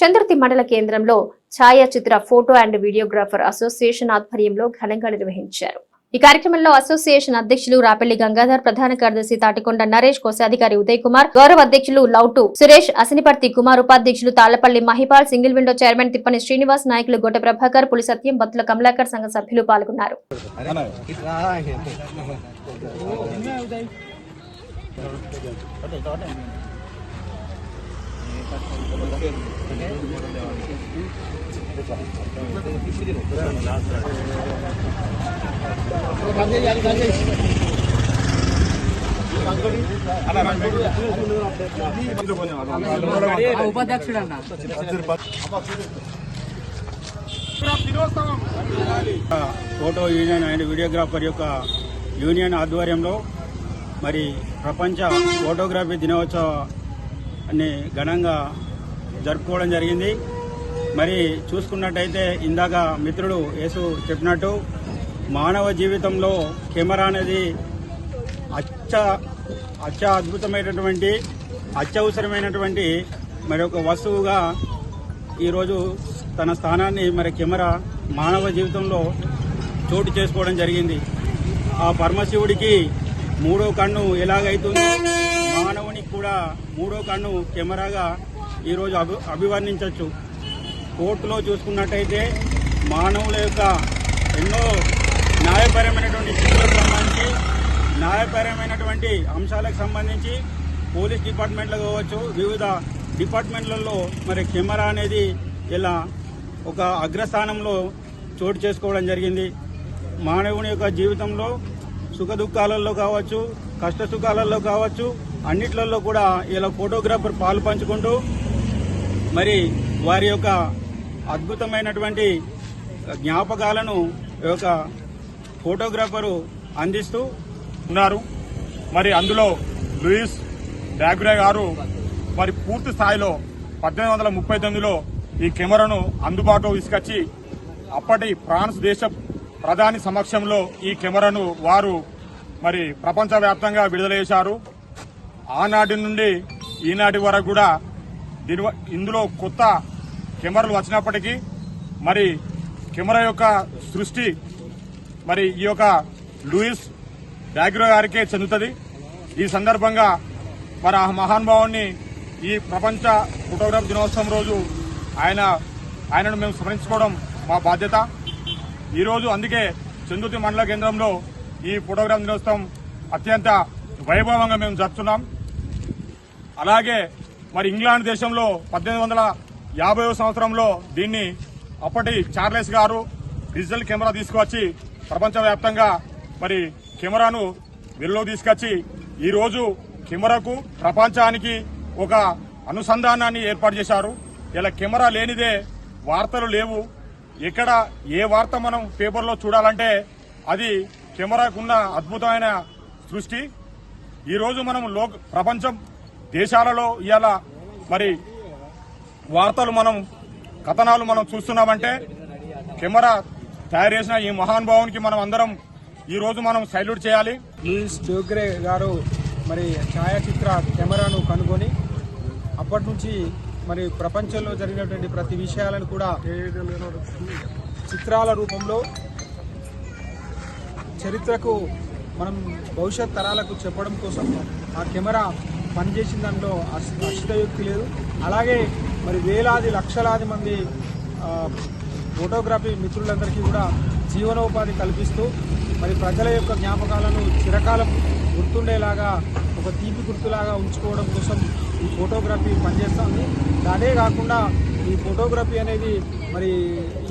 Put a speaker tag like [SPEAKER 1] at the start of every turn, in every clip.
[SPEAKER 1] చంద్రతి మండల కేంద్రంలో ఛాయాచిత్ర ఫోటో అండ్ వీడియోగ్రాఫర్ అసోసియేషన్ ఆధ్వర్యంలో ఘనంగా నిర్వహించారు. ఈ కార్యక్రమంలో అసోసియేషన్ అధ్యక్షులు రాపెల్లి గంగాధర్ ప్రధాన కార్యదర్శి తాటికొండ నరేష్ కోశాధికారి ఉదయ్ కుమార్ గౌరవ అధ్యక్షులు లౌటు సురేష్ అసినిపర్తి కుమార్ ఉపాధ్యక్షులు Tallapalli Mahipal single window chairman Thippani Srinivas నాయకులు గొడ్డ ప్రభాకర్ పులి సత్యం బత్తుల కమలాకర్ సంఘ సభ్యులు పాల్గొన్నారు.
[SPEAKER 2] ఉపాధ్యక్షుడు అన్న
[SPEAKER 3] ఫోటో యూనియన్ అండ్ వీడియోగ్రాఫర్ యొక్క యూనియన్ ఆధ్వర్యంలో మరి ప్రపంచ ఫోటోగ్రఫీ దినోత్సవ దినోత్సవాన్ని ఘనంగా జరుపుకోవడం జరిగింది. మరి చూసుకున్నట్టయితే ఇందాక మిత్రుడు యేసు చెప్పినట్టు మానవ జీవితంలో కెమెరా అనేది అచ్చ అత్య అద్భుతమైనటువంటి అత్యవసరమైనటువంటి మరి ఒక వస్తువుగా ఈరోజు తన స్థానాన్ని మరి కెమెరా మానవ జీవితంలో చోటు చేసుకోవడం జరిగింది. ఆ పరమశివుడికి మూడో కన్ను ఎలాగైతుందో? మానవునికి కూడా మూడో కన్ను కెమెరాగా ఈరోజు అభి అభివర్ణించవచ్చు కోర్టులో చూసుకున్నట్టయితే మానవుల యొక్క ఎన్నో న్యాయపరమైనటువంటి శిక్షలకు సంబంధించి న్యాయపరమైనటువంటి అంశాలకు సంబంధించి పోలీస్ డిపార్ట్మెంట్లో కావచ్చు వివిధ డిపార్ట్మెంట్లలో మరి కెమెరా అనేది ఇలా ఒక అగ్రస్థానంలో చోటు చేసుకోవడం జరిగింది. మానవుని యొక్క జీవితంలో సుఖదుఖాలలో కావచ్చు కష్ట సుఖాలలో కావచ్చు అన్నిట్లలో కూడా ఇలా ఫోటోగ్రాఫర్ పాలు పంచుకుంటూ మరి వారి యొక్క అద్భుతమైనటువంటి జ్ఞాపకాలను ఈ యొక్క ఫోటోగ్రాఫరు అందిస్తూ
[SPEAKER 4] ఉన్నారు. మరి అందులో లూయిస్ డాగ్రే గారు మరి పూర్తి స్థాయిలో పద్దెనిమిది వందల ముప్పై తొమ్మిదిలో ఈ కెమెరాను అందుబాటులో తీసుకొచ్చి అప్పటి ఫ్రాన్స్ దేశ ప్రధాని సమక్షంలో ఈ కెమెరాను వారు మరి ప్రపంచవ్యాప్తంగా విడుదల చేశారు. ఆనాటి నుండి ఈనాటి వరకు కూడా దీని ఇందులో కొత్త కెమెరాలు వచ్చినప్పటికీ మరి కెమెరా యొక్క సృష్టి మరి ఈ యొక్క లూయిస్ డాగ్రో గారికే చెందుతుంది. ఈ సందర్భంగా మరి ఆ మహానుభావుని ఈ ప్రపంచ ఫోటోగ్రాఫ్ దినోత్సవం రోజు ఆయన ఆయనను మేము స్మరించుకోవడం మా బాధ్యత. ఈరోజు అందుకే చందుతి మండల కేంద్రంలో ఈ ఫోటోగ్రాఫ్ దినోత్సవం అత్యంత వైభవంగా మేము జరుపుతున్నాం. అలాగే మరి ఇంగ్లాండ్ దేశంలో పద్దెనిమిది వందల యాభైవ సంవత్సరంలో దీన్ని అప్పటి చార్లెస్ గారు డిజిటల్ కెమెరా తీసుకువచ్చి ప్రపంచవ్యాప్తంగా మరి కెమెరాను వెలుగులో తీసుకొచ్చి ఈరోజు కెమెరాకు ప్రపంచానికి ఒక అనుసంధానాన్ని ఏర్పాటు చేశారు. ఇలా కెమెరా లేనిదే వార్తలు లేవు. ఎక్కడ ఏ వార్త మనం పేపర్లో చూడాలంటే అది కెమెరాకున్న అద్భుతమైన సృష్టి. ఈరోజు మనం లోక ప్రపంచం దేశాలలో ఇవాళ మరి వార్తలు మనం కథనాలు మనం చూస్తున్నామంటే కెమెరా తయారు చేసిన ఈ మహానుభావునికి మనం అందరం ఈ రోజు మనం సైల్యూట్ చేయాలి.
[SPEAKER 5] లూయిస్ డోగ్రే గారు మరి ఛాయాచిత్ర కెమెరాను కనుగొని అప్పటి నుంచి మరి ప్రపంచంలో జరిగినటువంటి ప్రతి విషయాలను కూడా చిత్రాల రూపంలో చరిత్రకు మనం భవిష్యత్ తరాలకు చెప్పడం కోసం ఆ కెమెరా పనిచేసిన దాంట్లో అశుతయుక్తి లేదు. అలాగే మరి వేలాది లక్షలాది మంది ఫోటోగ్రఫీ మిత్రులందరికీ కూడా జీవనోపాధి కల్పిస్తూ మరి ప్రజల యొక్క జ్ఞాపకాలను చిరకాలం గుర్తుండేలాగా ఒక తీపి గుర్తులాగా ఉంచుకోవడం కోసం ఈ ఫోటోగ్రఫీ పనిచేస్తుంది. అదే కాకుండా ఈ ఫోటోగ్రఫీ అనేది మరి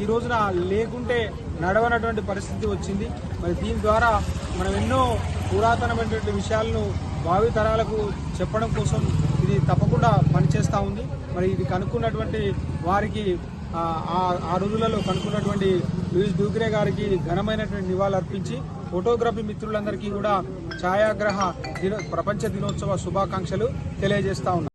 [SPEAKER 5] ఈ రోజున లేకుంటే నడవనటువంటి పరిస్థితి వచ్చింది. మరి దీని ద్వారా మనం ఎన్నో పురాతనమైనటువంటి విషయాలను భావి తరాలకు చెప్పడం కోసం ఇది తప్పకుండా పనిచేస్తూ ఉంది. మరి ఇది కనుక్కున్నటువంటి వారికి ఆ, ఆ- రోజులలో కనుక్కున్నటువంటి లూయిస్ డూగ్రే గారికి ఘనమైనటువంటి నివాళులు అర్పించి ఫోటోగ్రఫీ మిత్రులందరికీ కూడా ఛాయాగ్రహ దినో ప్రపంచ దినోత్సవ శుభాకాంక్షలు తెలియజేస్తా ఉన్నాను